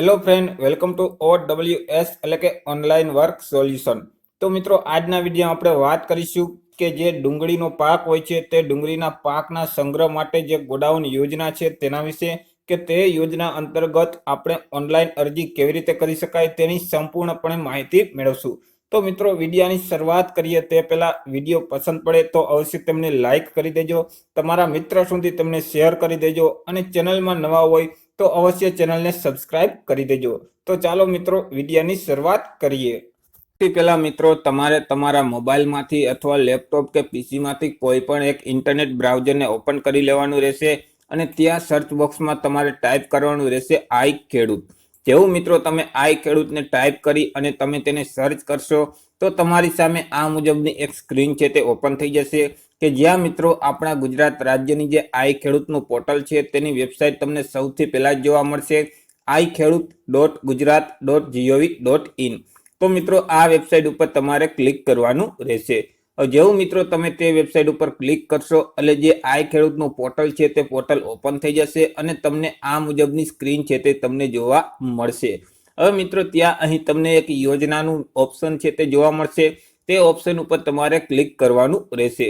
Hello friend welcome to O W S એટલે કે online work solution તો મિત્રો, આજના વીડિયો આપણે વાત કરીશું કે જે ડુંગળીનો પાક હોય છે, તે ડુંગળીના પાકના સંગ્રહ માટે જે ગોડાઉન યોજના છે, તેના વિશે કે તે યોજના અંતર્ગત આપણે ઓનલાઈન અરજી કેવી રીતે કરી શકાય, તેની સંપૂર્ણપણે માહિતી મેળવશું. તો મિત્રો, વિડીયાની શરૂઆત કરીએ તે પહેલાં વીડિયો પસંદ પડે તો અવશ્ય તેમને લાઈક કરી દેજો. તમારા મિત્ર સુધી તેમને શેર કરી દેજો અને ચેનલમાં નવા હોય તો અવશ્ય ચેનલને સબસ્ક્રાઇબ કરી દેજો. તો ચાલો મિત્રો, વિડીયાની શરૂઆત કરીએ. સૌથી પહેલા મિત્રો, તમારે તમારા મોબાઈલમાંથી અથવા લેપટોપ કે પીસીમાંથી કોઈ પણ એક ઇન્ટરનેટ બ્રાઉઝરને ઓપન કરી લેવાનું રહેશે અને ત્યાં સર્ચ બોક્સમાં તમારે ટાઈપ કરવાનું રહેશે આઈ ખેડૂત. જેવું મિત્રો, તમે આઈ ખેડૂતને ટાઈપ કરી અને તમે તેને સર્ચ કરશો, તો તમારી સામે આ મુજબની એક સ્ક્રીન છે તે ઓપન થઈ જશે. કે જ્યાં મિત્રો આપણા ગુજરાત રાજ્યની જે આઈ ખેડૂતનું પોર્ટલ છે, તેની વેબસાઇટ તમને સૌથી પહેલાં જ જોવા મળશે. I Khedut dot Gujarat dot G O V dot in. તો મિત્રો, આ વેબસાઇટ ઉપર તમારે ક્લિક કરવાનું રહેશે. જેવું મિત્રો તમે તે વેબસાઇટ ઉપર ક્લિક કરશો, એટલે જે આઈ ખેડૂતનું પોર્ટલ છે, તે પોર્ટલ ઓપન થઈ જશે અને તમને આ મુજબની સ્ક્રીન છે, તે તમને જોવા મળશે. હવે મિત્રો, ત્યાં અહીં તમને એક યોજનાનું ઓપ્શન છે, તે જોવા મળશે. તે ઓપ્શન ઉપર તમારે ક્લિક કરવાનું રહેશે.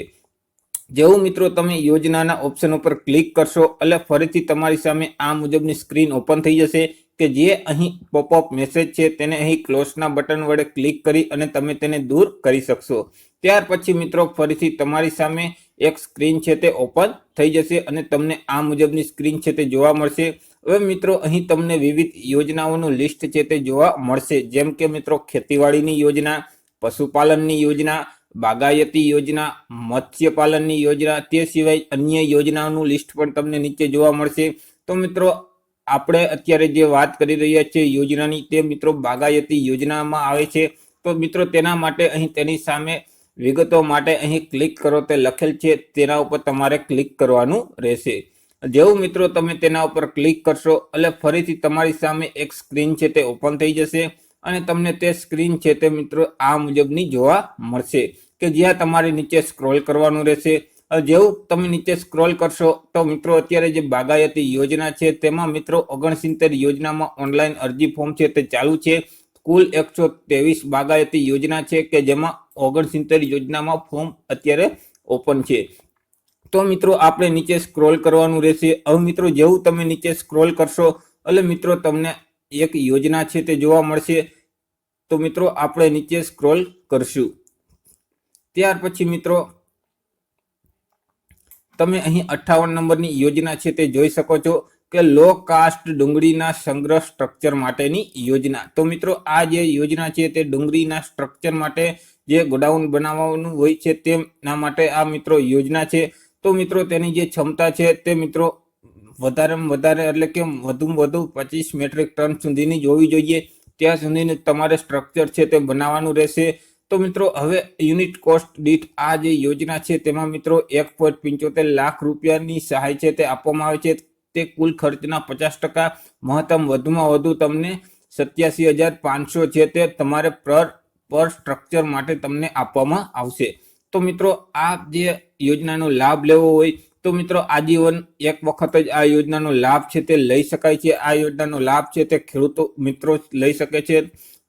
જેવું મિત્રો તમે યોજનાના ઓપ્શન ઉપર ક્લિક કરશો, એટલે ફરીથી તમારી સામે આ મુજબની સ્ક્રીન ઓપન થઈ જશે કે જે અહીં પોપઅપ મેસેજ છે તેને અહીં ક્લોઝના બટન વડે ક્લિક કરી અને તમે તેને દૂર કરી શકશો. ત્યાર પછી મિત્રો ફરીથી તમારી સામે એક સ્ક્રીન છે તે ઓપન થઈ જશે અને તમને આ મુજબની સ્ક્રીન છે તે જોવા મળશે. હવે મિત્રો અહીં તમને વિવિધ યોજનાઓનું લિસ્ટ છે તે જોવા મળશે. જેમ કે મિત્રો ખેતીવાડીની યોજના, પશુપાલનની યોજના બાગાયતી યોજના, મત્સ્યપાલનની યોજના, તે સિવાય અન્ય યોજનાઓનું લિસ્ટ પણ તમને નીચે જોવા મળશે. તો મિત્રો, આપણે અત્યારે જે વાત કરી રહ્યા છીએ યોજનાની, તે મિત્રો બાગાયતી યોજનામાં આવે છે. તો મિત્રો, તેના માટે અહીં તેની સામે વિગતો માટે અહીં ક્લિક કરો, તે લખેલ છે. તેના ઉપર તમારે ક્લિક કરવાનું રહેશે. જેવું મિત્રો, તમે તેના ઉપર ક્લિક કરશો, એટલે ફરીથી તમારી સામે એક સ્ક્રીન છે, તે ઓપન થઈ જશે. અને તમને તે સ્ક્રીન છે તે મિત્રો આ મુજબની જોવા મળશે. કે જ્યાં તમારે નીચે સ્ક્રોલ કરવાનું રહેશે. જેવું તમે નીચે સ્ક્રોલ કરશો, તો મિત્રો અત્યારે જે બાગાયતી યોજના છે, તેમાં મિત્રો ઓગણસિત્તેર યોજનામાં ઓનલાઈન અરજી ફોર્મ છે તે ચાલુ છે. કુલ એકસો ત્રેવીસ બાગાયતી યોજના છે કે જેમાં ઓગણસિત્તેર યોજનામાં ફોર્મ અત્યારે ઓપન છે. તો મિત્રો આપણે નીચે સ્ક્રોલ કરવાનું રહેશે. હવે મિત્રો જેવું તમે નીચે સ્ક્રોલ કરશો, એટલે મિત્રો તમને એક યોજના છે તે જોવા મળશે. તો મિત્રો, આપણે નીચે સ્ક્રોલ કરશું. ત્યાર પછી મિત્રો, તમે અહીં અઠ્ઠાવન નંબરની યોજના છે તે જોઈ શકો છો કે લો કાસ્ટ ડુંગળીના સંગ્રહ સ્ટ્રક્ચર માટેની યોજના. તો મિત્રો, આ જે યોજના છે તે ડુંગળીના સ્ટ્રક્ચર માટે જે ગોડાઉન બનાવવાનું હોય છે તેના માટે આ મિત્રો યોજના છે. તો મિત્રો, તેની જે ક્ષમતા છે તે મિત્રો વધારેમાં વધારે એટલે કે વધુમાં વધુ પચીસ મેટ્રિક ટન સુધીની જોવી જોઈએ. ત્યાં સુધીનું તમારે સ્ટ્રક્ચર છે તે બનાવવાનું રહેશે. તો મિત્રો, હવે યુનિટ કોસ્ટ દીઠ આ જે યોજના છે તેમાં મિત્રો એક પોઈન્ટ પંચોતેર લાખ રૂપિયાની સહાય છે તે આપવામાં આવે છે. તે કુલ ખર્ચના પચાસ ટકા, મહત્તમ વધુમાં વધુ તમને સત્યાસી હજાર પાંચસો છે તે તમારે પર પર સ્ટ્રક્ચર માટે તમને આપવામાં આવશે. તો મિત્રો, આ જે યોજનાનો લાભ લેવો હોય તો મિત્રો આજીવન એક વખત જ આ યોજનાનો લાભ છે તે લઈ શકાય છે. આ યોજનાનો લાભ છે તે ખેડૂતો, મિત્રો લઈ શકે છે.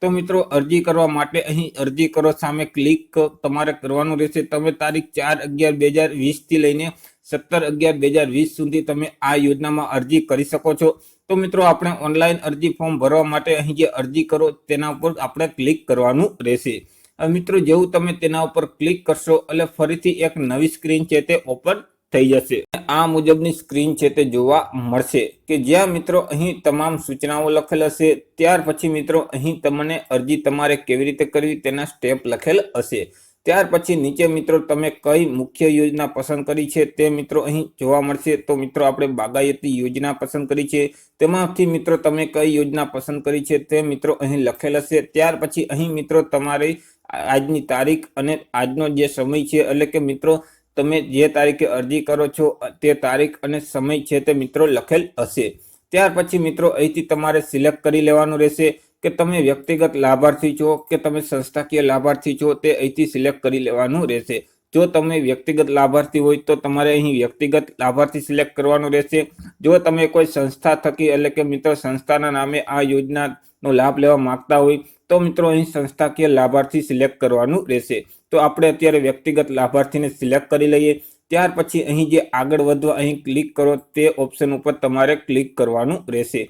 તો મિત્રો, અરજી કરવા માટે અહીં અરજી કરો. સામે ક્લિક તમારે કરવાનું રહેશે. તમે તારીખ ચાર અગિયાર બે હજાર વીસથી લઈને સત્તર અગિયાર બે હજાર વીસ સુધી તમે આ યોજનામાં અરજી કરી શકો છો. તો મિત્રો, આપણે ઓનલાઈન અરજી ફોર્મ ભરવા માટે અહીં જે અરજી કરો તેના ઉપર આપણે ક્લિક કરવાનું રહેશે. મિત્રો, જેવું તમે તેના ઉપર ક્લિક કરશો, એટલે ફરીથી એક નવી સ્ક્રીન છે તે ઓપન થઈ જશે. આ મુજબની સ્ક્રીન છે તે જોવા મળશે કે જ્યાં મિત્રો અહીં તમામ સૂચનાઓ લખેલ હશે, ત્યાર પછી મિત્રો અહીં તમને અરજી તમારે કેવી રીતે કરવી તેના સ્ટેપ લખેલ હશે. ત્યાર પછી નીચે મિત્રો તમે કઈ મુખ્ય યોજના પસંદ કરી છે તે મિત્રો અહીં જોવા મળશે. તો મિત્રો આપણે બાગાયતી યોજના પસંદ કરી છે. તેમાંથી મિત્રો તમે કઈ યોજના પસંદ કરી છે તે મિત્રો અહીં લખેલ હશે. ત્યાર પછી અહીં મિત્રો તમારી આજની તારીખ અને આજનો જે સમય છે એટલે કે મિત્રો તમે જે તારીખે અરજી કરો છો તે તારીખ અને સમય છે તે મિત્રો લખેલ હશે. ત્યાર પછી મિત્રો અહીંથી તમારે સિલેક્ટ કરી લેવાનું રહેશે કે તમે વ્યક્તિગત લાભાર્થી છો કે તમે સંસ્થાકીય લાભાર્થી છો તે અહીંથી સિલેક્ટ કરી લેવાનું રહેશે. જો તમે વ્યક્તિગત લાભાર્થી હોય તો તમારે અહીં વ્યક્તિગત લાભાર્થી સિલેક્ટ કરવાનું રહેશે. જો તમે કોઈ સંસ્થા થકી એટલે કે મિત્રો સંસ્થાના નામે આ યોજનાનો લાભ લેવા માંગતા હોય તો મિત્રો, અહીં સંસ્થાકીય લાભાર્થી સિલેક્ટ કરવાનું રહેશે. તો આપણે અત્યારે વ્યક્તિગત લાભાર્થીને સિલેક્ટ કરી લઈએ. ત્યાર પછી અહીં જે આગળ વધવા અહીં ક્લિક કરો, તે ઓપ્શન ઉપર તમારે ક્લિક કરવાનું રહેશે.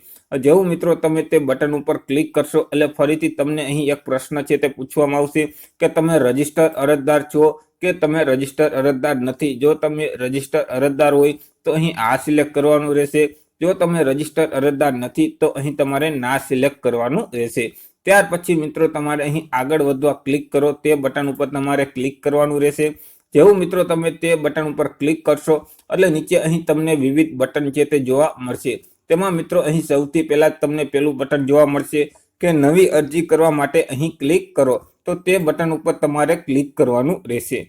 જેવું મિત્રો, તમે તે બટન ઉપર ક્લિક કરશો, એટલે ફરીથી તમને અહીં એક પ્રશ્ન છે તે પૂછવામાં આવશે કે તમે રજિસ્ટર અરજદાર છો કે તમે રજિસ્ટર અરજદાર નથી? જો તમે રજિસ્ટર અરજદાર હોય, તો અહીં આ સિલેક્ટ કરવાનું રહેશે. જો તમે રજિસ્ટર અરજદાર નથી, તો અહીં તમારે ના સિલેક્ટ કરવાનું રહેશે. ત્યાર પછી મિત્રો તમારે અહીં આગળ વધવા ક્લિક કરો. તે બટન ઉપર તમારે ક્લિક કરવાનું રહેશે. જેવું મિત્રો તમે તે બટન ઉપર ક્લિક કરશો, એટલે નીચે અહીં તમને વિવિધ બટન છે તે જોવા મળશે. તેમાં મિત્રો અહીં સૌથી પહેલાં તમને પેલું બટન જોવા મળશે કે નવી અરજી કરવા માટે અહીં ક્લિક કરો. તો તે બટન ઉપર તમારે ક્લિક કરવાનું રહેશે.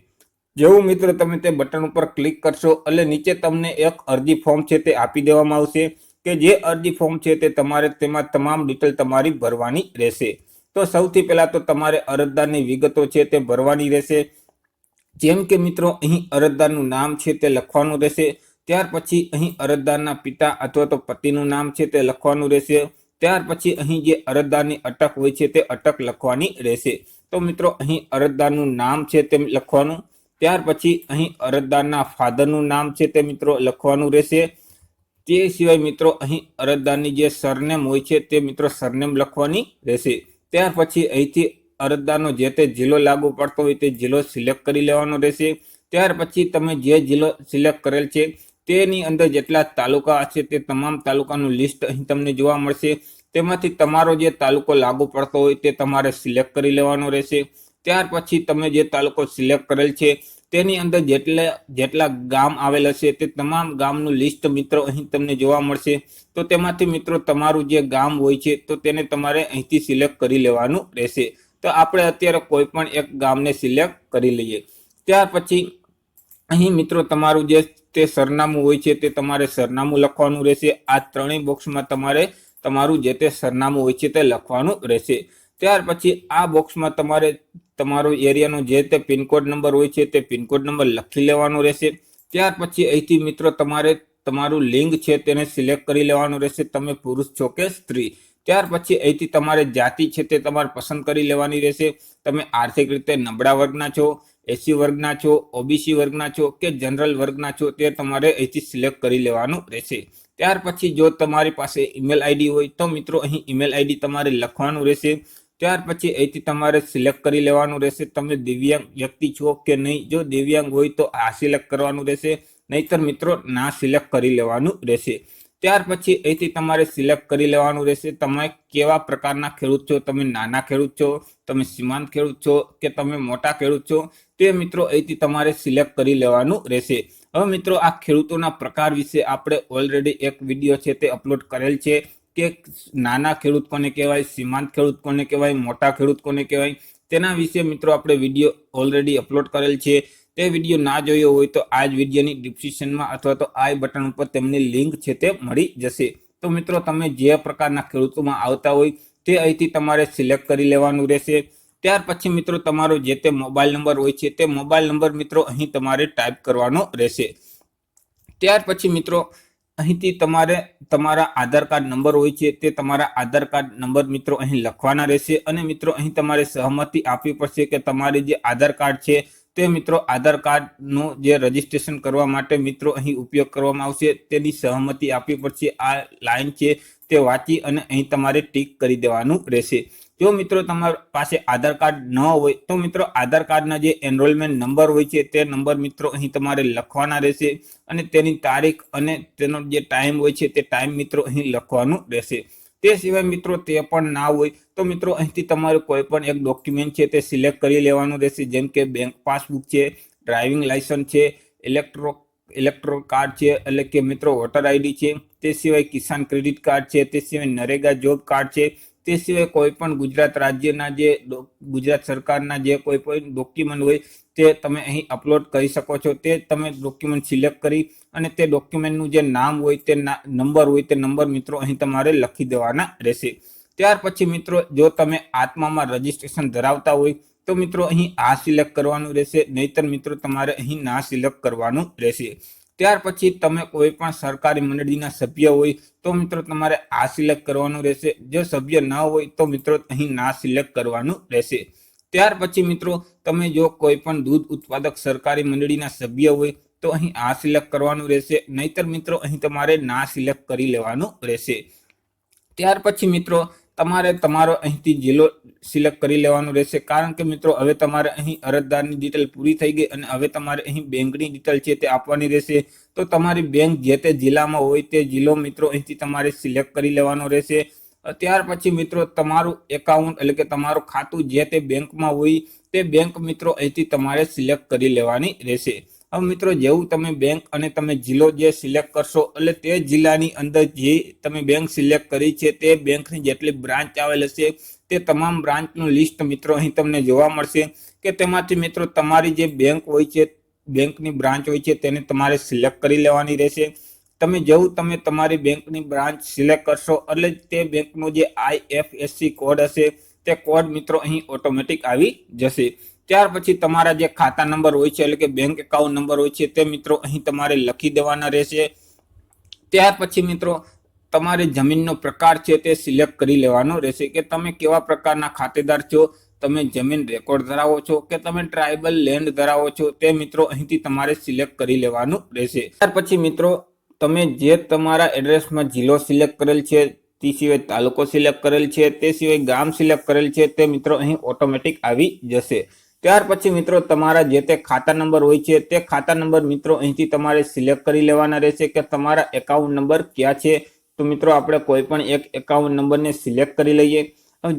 જેવું મિત્રો તમે તે બટન ઉપર ક્લિક કરશો, એટલે નીચે તમને એક અરજી ફોર્મ છે તે આપી દેવામાં આવશે કે જે અરજી ફોર્મ છે તે તમારે તેમાં તમામ ડિટેલ તમારી ભરવાની રહેશે. તો સૌથી પહેલાં તો તમારે અરજદારની વિગતો છે તે ભરવાની રહેશે. જેમ કે મિત્રો, અહીં અરજદારનું નામ છે તે લખવાનું રહેશે. ત્યાર પછી અહીં અરજદારના પિતા અથવા તો પતિનું નામ છે તે લખવાનું રહેશે. ત્યાર પછી અહીં જે અરજદારની અટક હોય છે તે અટક લખવાની રહેશે. તો મિત્રો, અહીં અરજદારનું નામ છે તે લખવાનું. ત્યાર પછી અહીં અરજદારના ફાધરનું નામ છે તે મિત્રો લખવાનું રહેશે. તે સિવાય મિત્રો અહીં અરજદારની જે સરનેમ હોય છે તે મિત્રો સરનેમ લખવાની રહેશે. ત્યાર પછી અહીંથી અરજદારનો જે તે જિલ્લો લાગુ પડતો હોય તે જિલ્લો સિલેક્ટ કરી લેવાનો રહેશે. ત્યાર પછી તમે જે જિલ્લો સિલેક્ટ કરેલ છે તેની અંદર જેટલા તાલુકા છે તે તમામ તાલુકાનું લિસ્ટ અહીં તમને જોવા મળશે. તેમાંથી તમારો જે તાલુકો લાગુ પડતો હોય તે તમારે સિલેક્ટ કરી લેવાનો રહેશે. ત્યાર પછી તમે જે તાલુકો સિલેક્ટ કરેલ છે, તેની અંદર જેટલા જેટલા ગામ આવેલ હશે, તે તમામ ગામનું લિસ્ટ મિત્રો અહીં તમને જોવા મળશે. તો તેમાંથી મિત્રો તમારું જે ગામ હોય છે, તો તેને તમારે અહીંથી સિલેક્ટ કરી લેવાનું રહેશે. તો આપણે અત્યારે કોઈ પણ એક ગામને સિલેક્ટ કરી લઈએ. ત્યાર પછી અહીં મિત્રો તમારું જે તે સરનામું હોય છે, તે તમારે સરનામું લખવાનું રહેશે. આ ત્રણેય બોક્સમાં તમારે તમારું જે તે સરનામું હોય છે, તે લખવાનું રહેશે. ત્યાર પછી આ બોક્સમાં તમારે તમારો એરિયાનો જે તે પિનકોડ નંબર હોય છે તે પિનકોડ નંબર લખી લેવાનો રહેશે. ત્યાર પછી અહીંથી મિત્રો તમારે તમારું લિંગ છે તેને સિલેક્ટ કરી લેવાનું રહેશે. તમે પુરુષ છો કે સ્ત્રી. ત્યાર પછી અહીંથી તમારે જાતિ છે તે તમારે પસંદ કરી લેવાની રહેશે. તમે આર્થિક રીતે નબળા વર્ગના છો એસી વર્ગના છો ઓબીસી વર્ગના છો કે જનરલ વર્ગના છો તે તમારે અહીંથી સિલેક્ટ કરી લેવાનું રહેશે. ત્યાર પછી જો તમારી પાસે ઈમેલ આઈડી હોય તો મિત્રો અહીં ઈમેલ આઈડી તમારે લખવાનું રહેશે. ત્યાર પછી અહીંથી તમારે સિલેક્ટ કરી લેવાનું રહેશે. તમે દિવ્યાંગ વ્યક્તિ છો કે નહીં? જો દિવ્યાંગ હોય તો આ સિલેક્ટ કરવાનું રહેશે. નહીતર મિત્રો, ના સિલેક્ટ કરી લેવાનું રહેશે. ત્યાર પછી અહીંથી તમારે સિલેક્ટ કરી લેવાનું રહેશે. તમે કેવા પ્રકારના ખેડૂત છો? તમે નાના ખેડૂત છો? તમે સીમાંત ખેડૂત છો કે તમે મોટા ખેડૂત છો? તે મિત્રો અહીંથી તમારે સિલેક્ટ કરી લેવાનું રહેશે. હવે મિત્રો, આ ખેડૂતોના પ્રકાર વિશે આપણે ઓલરેડી એક વીડિયો છે તે અપલોડ કરેલ છે. કે નાના ખેડૂત કોને કહેવાય, સીમાંત ખેડૂત કોને કહેવાય, મોટા ખેડૂત કોને કહેવાય, તેના વિશે મિત્રો આપણે વીડિયો ઓલરેડી અપલોડ કરેલ છે. તે વીડિયો ના જોયો હોય તો આ જ વિડીયોની ડિસ્ક્રિપ્શનમાં અથવા તો આ બટન ઉપર તેમની લિંક છે તે મળી જશે. તો મિત્રો તમે જે પ્રકારના ખેડૂતોમાં આવતા હોય તે અહીંથી તમારે સિલેક્ટ કરી લેવાનું રહેશે. ત્યાર પછી મિત્રો તમારો જે તે મોબાઈલ નંબર હોય છે તે મોબાઈલ નંબર મિત્રો અહીં તમારે ટાઈપ કરવાનો રહેશે. ત્યાર પછી મિત્રો અહીંથી તમારે, તમારા આધાર કાર્ડ નંબર હોય છે તે તમારા આધાર કાર્ડ નંબર મિત્રો અહીં લખવાના રહેશે અને મિત્રો અહીં તમારે સહમતિ આપવી પડશે કે તમારે જે આધાર કાર્ડ છે તે મિત્રો આધાર કાર્ડનું જે રજીસ્ટ્રેશન કરવા માટે મિત્રો અહીં ઉપયોગ કરવામાં આવશે તેની સહમતિ આપવી પડશે. આ લાઇન છે તે વાંચી અને અહીં તમારે ટીક કરી દેવાનું રહેશે. જો મિત્રો તમારા પાસે આધાર કાર્ડ ન હોય, તો મિત્રો આધાર કાર્ડના જે એનરોલમેન્ટ નંબર હોય છે, તે નંબર મિત્રો અહીં તમારે લખવાના રહેશે અને તેની તારીખ અને તેનો જે ટાઈમ હોય છે, તે ટાઈમ મિત્રો અહીં લખવાનું રહેશે. તે સિવાય મિત્રો તે પણ ના હોય, તો મિત્રો અહીંથી તમારે કોઈ પણ એક ડોક્યુમેન્ટ છે તે સિલેક્ટ કરી લેવાનું રહેશે. જેમ કે બેંક પાસબુક છે ડ્રાઇવિંગ લાયસન્સ છે ઇલેક્ટ્રો ઇલેક્ટ્રો કાર્ડ છે, એટલે કે મિત્રો વોટર આઈડી છે, તે સિવાય કિસાન ક્રેડિટ કાર્ડ છે, તે સિવાય નરેગા જોબ કાર્ડ છે તે સિવાય કોઈ પણ ગુજરાત રાજ્યના જે ગુજરાત સરકારના જે કોઈ પણ ડોક્યુમેન્ટ હોય, તે તમે અહીં અપલોડ કરી શકો છો. તે તમે ડોક્યુમેન્ટ સિલેક્ટ કરી અને તે ડોક્યુમેન્ટનું જે નામ હોય, તે નંબર હોય, તે નંબર મિત્રો અહીં તમારે લખી દેવાના રહેશે. ત્યાર પછી મિત્રો, જો તમે આત્મામાં રજીસ્ટ્રેશન ધરાવતા હોય, તો મિત્રો અહીં આ સિલેક્ટ કરવાનું રહેશે. નહીતર મિત્રો, તમારે અહીં ના સિલેક્ટ કરવાનું રહેશે. ત્યાર પછી તમે કોઈ પણ સરકારી મંડળીના સભ્ય હોય તો મિત્રો તમારે આ સિલેક્ટ કરવાનું રહેશે. જો સભ્ય ન હોય તો મિત્રો અહીં ના સિલેક્ટ કરવાનું રહેશે. ત્યાર પછી મિત્રો તમે જો કોઈ પણ દૂધ ઉત્પાદક સરકારી મંડળીના સભ્ય હોય તો અહીં આ સિલેક્ટ કરવાનું રહેશે. નહીતર મિત્રો અહીં તમારે ના સિલેક્ટ કરી લેવાનું રહેશે. ત્યાર પછી મિત્રો તમારે તમારો અહીંથી જિલ્લો સિલેક્ટ કરી લેવાનો રહેશે. કારણ કે મિત્રો, હવે તમારે અહીં અરજદારની ડિટેલ પૂરી થઈ ગઈ અને હવે તમારે અહીં બેંકની ડિટેલ છે તે આપવાની રહેશે. તો તમારી બેંક જે તે જિલ્લામાં હોય તે જિલ્લો મિત્રો અહીંથી તમારે સિલેક્ટ કરી લેવાનો રહેશે. ત્યાર પછી મિત્રો, તમારું એકાઉન્ટ એટલે કે તમારું ખાતું જે તે બેંકમાં હોય તે બેંક મિત્રો અહીંથી તમારે સિલેક્ટ કરી લેવાની રહેશે. હવે મિત્રો જેવું તમે બેંક અને તમે જિલ્લો જે સિલેક્ટ કરશો, એટલે તે જિલ્લાની અંદર જે તમે બેંક સિલેક્ટ કરી છે, તે બેંકની જેટલી બ્રાન્ચ આવેલ હશે તે તમામ બ્રાન્ચનું લિસ્ટ મિત્રો અહીં તમને જોવા મળશે કે તેમાંથી મિત્રો તમારી જે બેંક હોય છે બેંકની બ્રાન્ચ હોય છે, તેને તમારે સિલેક્ટ કરી લેવાની રહેશે. તમે જેવું તમે તમારી બેંકની બ્રાન્ચ સિલેક્ટ કરશો, એટલે તે બેંકનો જે આઈએફએસસી કોડ હશે, તે કોડ મિત્રો અહીં ઓટોમેટિક આવી જશે. ત્યાર પછી તમારા જે ખાતા નંબર હોય છે, એટલે કે બેંક એકાઉન્ટ નંબર હોય છે, તે મિત્રો અહીં તમારે લખી દેવાના રહેશે. ત્યાર પછી મિત્રો, તમારે જમીનનો પ્રકાર છે તે સિલેક્ટ કરી લેવાનો રહેશે કે તમે કેવા પ્રકારના ખાતેદાર છો, તમે જમીન રેકોર્ડ ધરાવો છો, કે તમે ટ્રાઇબલ લેન્ડ ધરાવો છો, તે મિત્રો અહીંથી તમારે સિલેક્ટ કરી લેવાનું રહેશે. ત્યાર પછી મિત્રો, તમે જે તમારા એડ્રેસમાં જિલ્લો સિલેક્ટ કરેલ છે, તે સિવાય તાલુકો સિલેક્ટ કરેલ છે, તે સિવાય ગામ સિલેક્ટ કરેલ છે, તે મિત્રો અહીં ઓટોમેટિક આવી જશે. ત્યાર પછી મિત્રો તમારા જે તે ખાતા નંબર હોય છે, તે ખાતા નંબર મિત્રો અહીંથી તમારે સિલેક્ટ કરી લેવાના રહેશે કે તમારા એકાઉન્ટ નંબર ક્યાં છે? તો મિત્રો આપણે કોઈ પણ એક એકાઉન્ટ નંબરને સિલેક્ટ કરી લઈએ.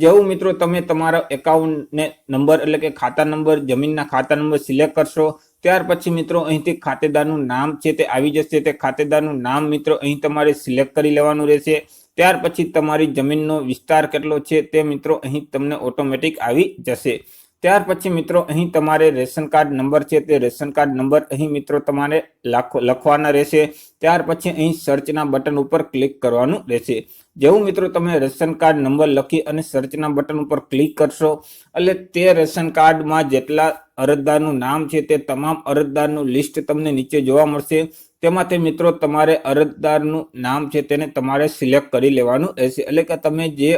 જેવું મિત્રો તમે તમારા એકાઉન્ટને નંબર એટલે કે ખાતા નંબર, જમીનના ખાતા નંબર સિલેક્ટ કરશો, ત્યાર પછી મિત્રો અહીંથી ખાતેદારનું નામ છે તે આવી જશે. તે ખાતેદારનું નામ મિત્રો અહીં તમારે સિલેક્ટ કરી લેવાનું રહેશે. ત્યાર પછી તમારી જમીનનો વિસ્તાર કેટલો છે તે મિત્રો અહીં તમને ઓટોમેટિક આવી જશે. ત્યાર પછી મિત્રો, અહીં તમારે રેશન કાર્ડ નંબર છે, તે રેશન કાર્ડ નંબર અહીં મિત્રો તમારે લખવાના રહેશે. ત્યાર પછી અહીં સર્ચના બટન ઉપર ક્લિક કરવાનું રહેશે. જેવું મિત્રો તમે રેશન કાર્ડ નંબર લખી અને સર્ચના બટન ઉપર ક્લિક કરશો, એટલે તે રેશન કાર્ડમાં જેટલા અરજદારનું નામ છે, તે તમામ અરજદારનું લિસ્ટ તમને નીચે જોવા મળશે. તેમાંથી મિત્રો તમારે અરજદારનું નામ છે, તેને તમારે સિલેક્ટ કરી લેવાનું રહેશે. એટલે કે તમે જે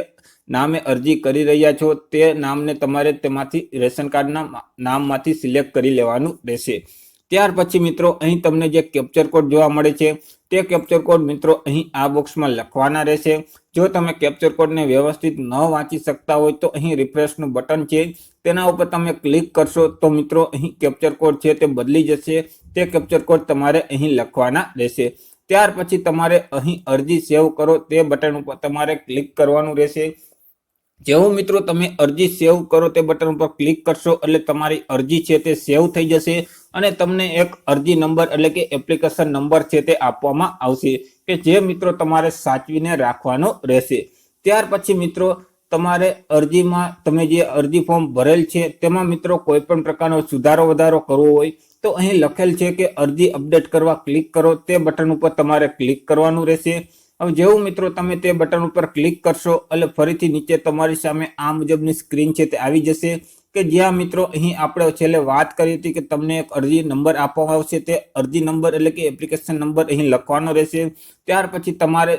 નામે અરજી કરી રહ્યા છો, તે નામને તમારે તેમાંથી રેશન કાર્ડના નામમાંથી સિલેક્ટ કરી લેવાનું રહેશે. ત્યાર પછી મિત્રો, અહીં તમને જે કેપ્ચર કોડ જોવા મળે છે, તે કેપ્ચર કોડ મિત્રો અહીં આ બોક્સમાં લખવાના રહેશે. જો તમે કેપ્ચર કોડને વ્યવસ્થિત ન વાંચી શકતા હોય તો અહીં રિફ્રેશનું બટન છે, તેના ઉપર તમે ક્લિક કરશો તો મિત્રો અહીં કેપ્ચર કોડ છે તે બદલી જશે. તે કેપ્ચર કોડ તમારે અહીં લખવાના રહેશે. ત્યાર પછી તમારે અહીં અરજી સેવ કરો, તે બટન ઉપર તમારે ક્લિક કરવાનું રહેશે. જેવું મિત્રો તમે અરજી સેવ કરો તે બટન ઉપર ક્લિક કરશો એટલે તમારી અરજી છે તે સેવ થઈ જશે અને તમને એક અરજી નંબર એટલે કે એપ્લિકેશન નંબર છે તે આપવામાં આવશે કે જે મિત્રો તમારે સાચવીને રાખવાનો રહેશે. ત્યાર પછી મિત્રો તમારે અરજીમાં તમે જે અરજી ફોર્મ ભરેલ છે તેમાં મિત્રો કોઈ પણ પ્રકારનો સુધારો વધારો કરવો હોય તો અહીં લખેલ છે કે અરજી અપડેટ કરવા ક્લિક કરો તે બટન ઉપર તમારે ક્લિક કરવાનું રહેશે. હવે જેવું મિત્રો તમે તે બટન ઉપર ક્લિક કરશો, એટલે ફરીથી નીચે તમારી સામે આ મુજબની સ્ક્રીન છે તે આવી જશે. કે જ્યાં મિત્રો અહીં આપણે છેલ્લે વાત કરી હતી કે તમને એક અરજી નંબર આપવામાં આવશે, તે અરજી નંબર એટલે કે એપ્લિકેશન નંબર અહીં લખવાનો રહેશે. ત્યાર પછી તમારે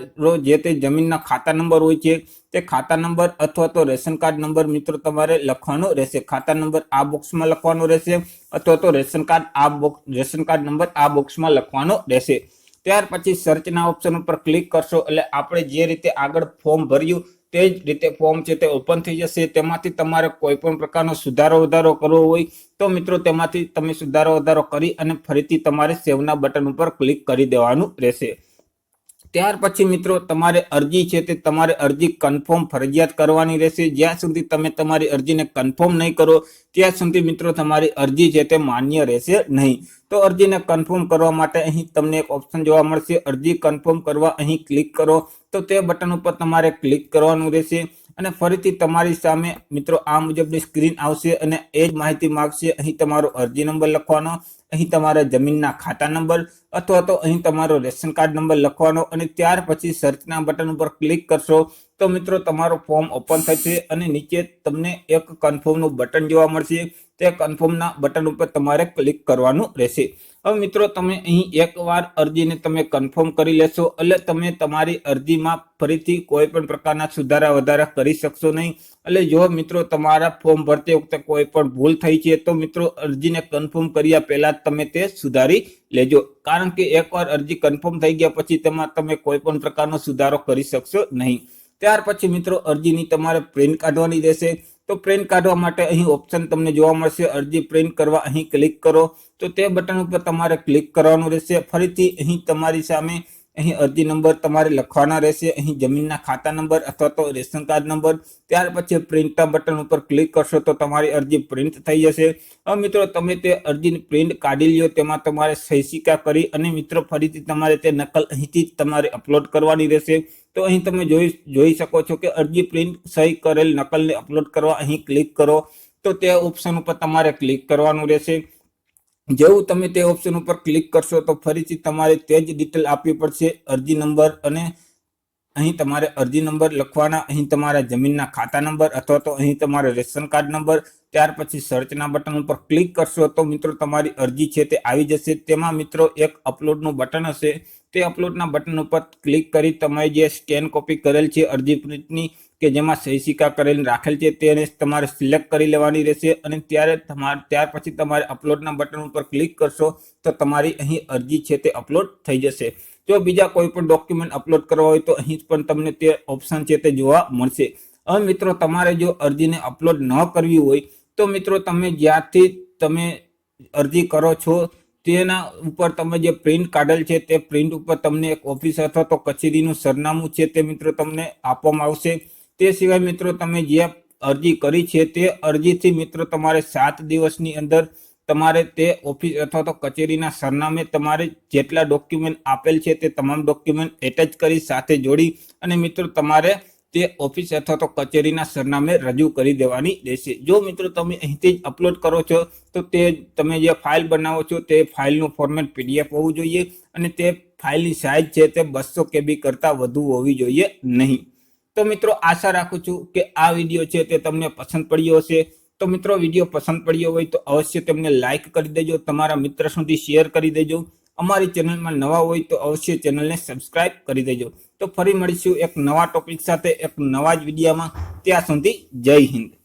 જે તે જમીનના ખાતા નંબર હોય છે, તે ખાતા નંબર અથવા તો રેશન કાર્ડ નંબર મિત્રો તમારે લખવાનો રહેશે. ખાતા નંબર આ બોક્સમાં લખવાનો રહેશે અથવા તો રેશન કાર્ડ આ બોક્સ રેશન કાર્ડ નંબર આ બોક્સમાં લખવાનો રહેશે. ત્યાર પછી સર્ચના ઓપ્શન ઉપર ક્લિક કરશો એટલે આપણે જે રીતે આગળ ફોર્મ ભર્યું તે જ રીતે ફોર્મ છે તે ઓપન થઈ જશે. તેમાંથી તમારે કોઈ પણ પ્રકારનો સુધારો વધારો કરવો હોય તો મિત્રો તેમાંથી તમે સુધારો વધારો કરી અને ફરીથી તમારે સેવના બટન ઉપર ક્લિક કરી દેવાનું રહેશે. ત્યાર પછી મિત્રો, તમારે અરજી છે તે તમારે અરજી કન્ફર્મ ફરજિયાત કરવાની રહેશે. જ્યાં સુધી તમે તમારી અરજીને કન્ફર્મ નહીં કરો, ત્યાં સુધી મિત્રો તમારી અરજી છે તે માન્ય રહેશે નહીં. તો અરજીને કન્ફર્મ કરવા માટે અહીં તમને એક ઓપ્શન જોવા મળશે. અરજી કન્ફર્મ કરવા અહીં ક્લિક કરો. તો તે બટન ઉપર તમારે ક્લિક કરવાનું રહેશે. અને ફરીથી તમારી સામે મિત્રો આ મુજબની સ્ક્રીન આવશે અને એ જ માહિતી માગશે. અહીં તમારો અરજી નંબર લખવાનો, અહીં તમારા જમીનના ખાતા નંબર અથવા તો અહીં તમારો રેશન કાર્ડ નંબર લખવાનો અને ત્યાર પછી સર્ચના બટન ઉપર ક્લિક કરશો. તો મિત્રો, તમારું ફોર્મ ઓપન થશે અને નીચે તમને એક કન્ફર્મનું બટન જોવા મળશે. તે કન્ફર્મના બટન ઉપર તમારે ક્લિક કરવાનું રહેશે. હવે મિત્રો, તમે અહીં એકવાર અરજીને તમે કન્ફર્મ કરી લેશો, એટલે તમે તમારી અરજીમાં ફરીથી કોઈ પણ પ્રકારના સુધારા વધારા કરી શકશો નહીં. એટલે જો મિત્રો, તમારા ફોર્મ ભરતી વખતે કોઈ પણ ભૂલ થઈ છે, તો મિત્રો, અરજીને કન્ફર્મ કર્યા પહેલાં તમે તે સુધારી લેજો. કારણ કે એકવાર અરજી કન્ફર્મ થઈ ગયા પછી તેમાં તમે કોઈ પણ પ્રકારનો સુધારો કરી શકશો નહીં. ત્યાર પછી મિત્રો અરજીની તમારે પ્રિન્ટ કાઢવાની રહેશે. તો પ્રિન્ટ કાઢવા માટે અહીં ઓપ્શન તમને જોવા મળશે. અરજી પ્રિન્ટ કરવા અહીં ક્લિક કરો. તો તે બટન ઉપર તમારે ક્લિક કરવાનું રહેશે. ફરીથી અહીં તમારી સામે અહીં અરજી નંબર તમારે લખવાના રહેશે. અહીં જમીનના ખાતા નંબર અથવા તો રેશન કાર્ડ નંબર ત્યાર પછી પ્રિન્ટના બટન ઉપર ક્લિક કરશો તો તમારી અરજી પ્રિન્ટ થઈ જશે. હવે મિત્રો તમે તે અરજીની પ્રિન્ટ કાઢી લ્યો. તેમાં તમારે સહી સિક્કા કરી અને મિત્રો ફરીથી તમારે તે નકલ અહીંથી તમારે અપલોડ કરવાની રહેશે. તો અહીં તમે જોઈ જોઈ શકો છો કે અરજી પ્રિન્ટ સહી કરેલ નકલને અપલોડ કરવા અહીં ક્લિક કરો. તો તે ઓપ્શન ઉપર તમારે ક્લિક કરવાનું રહેશે. જેવું તમે તે ઓપ્શન ઉપર ક્લિક કરશો તો ફરીથી તમારે તે જ ડિટેલ આપવી પડશે, અરજી નંબર અને અહીં તમારે અરજી નંબર લખવાના, અહીં તમારા જમીનના ખાતા નંબર અથવા તો અહીં તમારો રેશન કાર્ડ નંબર, ત્યાર પછી સર્ચના બટન ઉપર ક્લિક કરશો તો મિત્રો તમારી અરજી છે તે આવી જશે. તેમાં મિત્રો એક અપલોડનું બટન હશે. તે અપલોડના બટન ઉપર ક્લિક કરી તમે જે સ્કેન કોપી કરેલ છે અરજી પ્રિન્ટની કે જેમાં સહી સિક્કા કરેલ રાખેલ છે તેને તમારે સિલેક્ટ કરી લેવાની રહેશે અને ત્યારે તમારે, ત્યાર પછી તમારે અપલોડના બટન ઉપર ક્લિક કરશો તો તમારી અહીં અરજી છે તે અપલોડ થઈ જશે. જો બીજા કોઈ પણ ડોક્યુમેન્ટ અપલોડ કરવા હોય તો અહીં પણ તમને તે ઓપ્શન છે તે જોવા મળશે. હવે મિત્રો તમારે જો અરજીને અપલોડ ન કરવી હોય તો મિત્રો તમે જ્યાંથી તમે અરજી કરો છો તેના ઉપર તમે જે પ્રિન્ટ કાઢેલ છે, તે પ્રિન્ટ ઉપર તમને એક ઓફિસ અથવા તો કચેરીનું સરનામું છે તે મિત્રો તમને આપવામાં આવશે. તે સિવાય મિત્રો તમે જે અરજી કરી છે, તે અરજીથી મિત્રો તમારે સાત દિવસની અંદર તમારે તે ઓફિસ અથવા તો કચેરીના સરનામે તમારે જેટલા ડોક્યુમેન્ટ આપેલ છે તે તમામ ડોક્યુમેન્ટ એટેચ કરી સાથે જોડી અને મિત્રો તમારે તે ઓફિસ અથવા તો કચેરીના સરનામે રજૂ કરી દેવાની રહેશે. જો મિત્રો તમે અહીંથી જ અપલોડ કરો છો, તો તે તમે જે ફાઇલ બનાવો છો, તે ફાઇલનું ફોર્મેટ પીડીએફ હોવું જોઈએ અને તે ફાઇલની સાઇઝ છે તે બસો કેબી કરતાં વધુ હોવી જોઈએ નહીં. તો મિત્રો આશા રાખું છું કે આ વીડિયો છે તે તમને પસંદ પડ્યો હશે. તો મિત્રો વીડિયો પસંદ પડ્યો હોય તો અવશ્ય તેમને લાઇક કરી દેજો, તમારા મિત્ર સુધી શેર કરી દેજો. અમારી ચેનલમાં નવા હોય તો અવશ્ય ચેનલને સબસ્ક્રાઇબ કરી દેજો. તો ફરી મળીશું એક નવા ટોપિક સાથે, એક નવા જ વિડીયોમાં. ત્યાં સુધી જય હિન્દ.